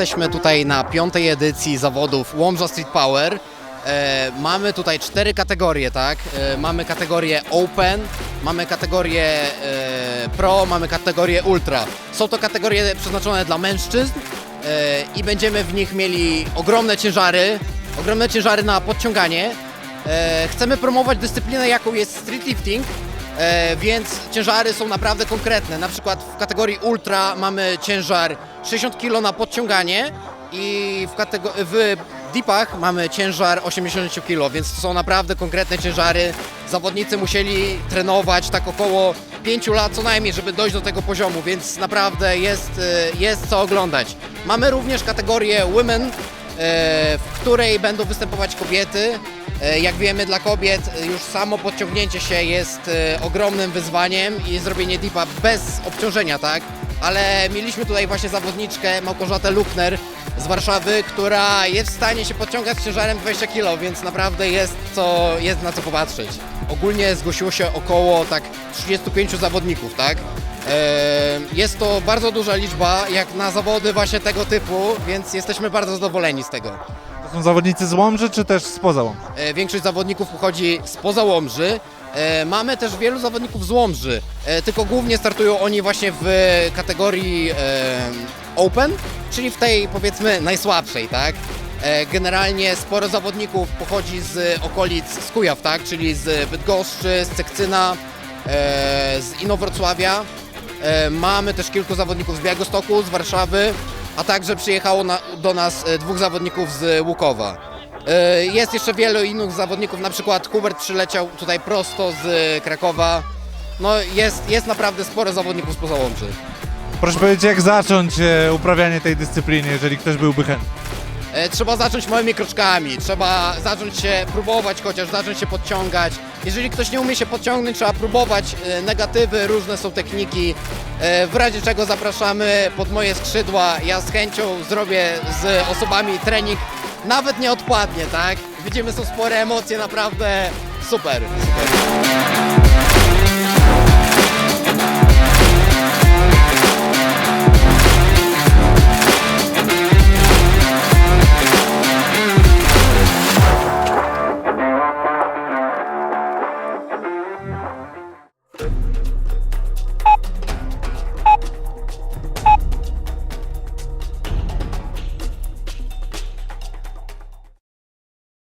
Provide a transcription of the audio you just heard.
Jesteśmy tutaj na piątej edycji zawodów Łomża Street Power. E, mamy tutaj cztery kategorie, tak? E, mamy kategorię Open, mamy kategorię e, Pro, mamy kategorię Ultra. Są to kategorie przeznaczone dla mężczyzn e, i będziemy w nich mieli ogromne ciężary, ogromne ciężary na podciąganie. E, chcemy promować dyscyplinę, jaką jest street lifting, E, więc ciężary są naprawdę konkretne. Na przykład w kategorii ultra mamy ciężar 60 kg na podciąganie i w, w deepach mamy ciężar 80 kg, więc to są naprawdę konkretne ciężary. Zawodnicy musieli trenować tak około 5 lat co najmniej, żeby dojść do tego poziomu, więc naprawdę jest, e, jest co oglądać. Mamy również kategorię women, e, w której będą występować kobiety. E, Jak wiemy, dla kobiet już samo podciągnięcie się jest ogromnym wyzwaniem i zrobienie dipa bez obciążenia, tak? Ale mieliśmy tutaj właśnie zawodniczkę Małgorzatę Luchner z Warszawy, która jest w stanie się podciągać z ciężarem 20 kg, więc naprawdę jest, co, jest na co popatrzeć. Ogólnie zgłosiło się około tak 35 zawodników, tak? E, Jest to bardzo duża liczba jak na zawody właśnie tego typu, więc jesteśmy bardzo zadowoleni z tego. To są zawodnicy z Łomży, czy też spoza Łomży? E, Większość zawodników pochodzi spoza Łomży. E, Mamy też wielu zawodników z Łomży, e, tylko głównie startują oni właśnie w kategorii e, Open, czyli w tej powiedzmy najsłabszej, tak? Generalnie sporo zawodników pochodzi z okolic z Kujaw, tak? Czyli z Bydgoszczy, z Cekcyna, z Inowrocławia. Mamy też kilku zawodników z Białegostoku, z Warszawy, a także przyjechało na, do nas dwóch zawodników z Łukowa. E, Jest jeszcze wielu innych zawodników, na przykład Hubert przyleciał tutaj prosto z Krakowa. No jest, jest naprawdę sporo zawodników spoza Łomży. Proszę powiedzieć, jak zacząć e, uprawianie tej dyscypliny, jeżeli ktoś byłby chętny? E, Trzeba zacząć małymi kroczkami, trzeba zacząć się próbować chociaż, zacząć się podciągać. Jeżeli ktoś nie umie się podciągnąć, trzeba próbować e, negatywy, różne są techniki. E, W razie czego zapraszamy pod moje skrzydła. Ja z chęcią zrobię z osobami trening, nawet nieodpłatnie, tak? Widzimy, są spore emocje, naprawdę super. super.